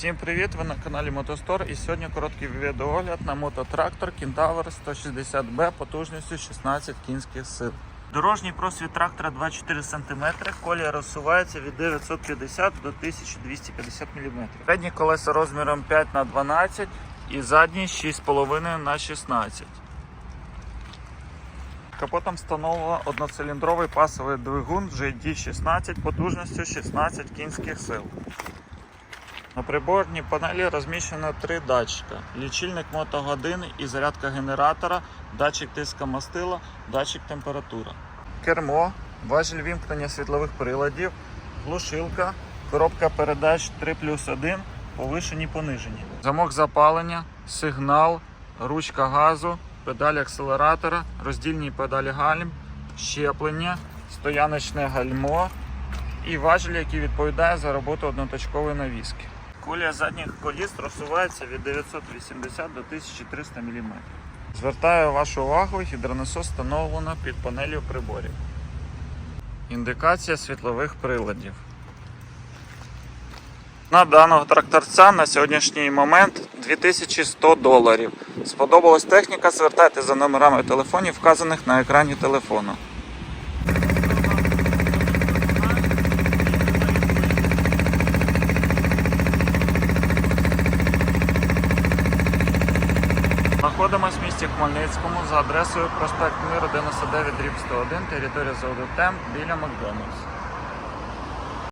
Всім привіт! Ви на каналі Мотостор і сьогодні короткий відеоогляд на мототрактор Кентавр 160B потужністю 16 кінських сил. Дорожній просвіт трактора 24 см, колія розсувається від 950 до 1250 мм. Передні колеса розміром 5 на 12 і задні 6,5 на 16 Капотом встановлено одноциліндровий пасовий двигун GD16 потужністю 16 кінських сил. На приборній панелі розміщено три датчика: лічильник мотогодин і зарядка генератора, датчик тиска мастила, датчик температури. Кермо, важіль вімкнення світлових приладів, глушилка, коробка передач 3 плюс 1, повишені понижені. Замок запалення, сигнал, ручка газу, педаль акселератора, роздільні педалі гальм, щеплення, стояночне гальмо і важіль, який відповідає за роботу одноточкової навіски. Колія задніх коліс розсувається від 980 до 1300 мм. Звертаю вашу увагу, гідронасос встановлено під панелью приборів. Індикація світлових приладів. На даного тракторця на сьогоднішній момент 2100 доларів. Сподобалась техніка, звертайте за номерами телефонів, вказаних на екрані телефону. Знаходимось в місті Хмельницькому за адресою проспект Миру 99 101, територія заводу ТЕМ біля Макдональдс.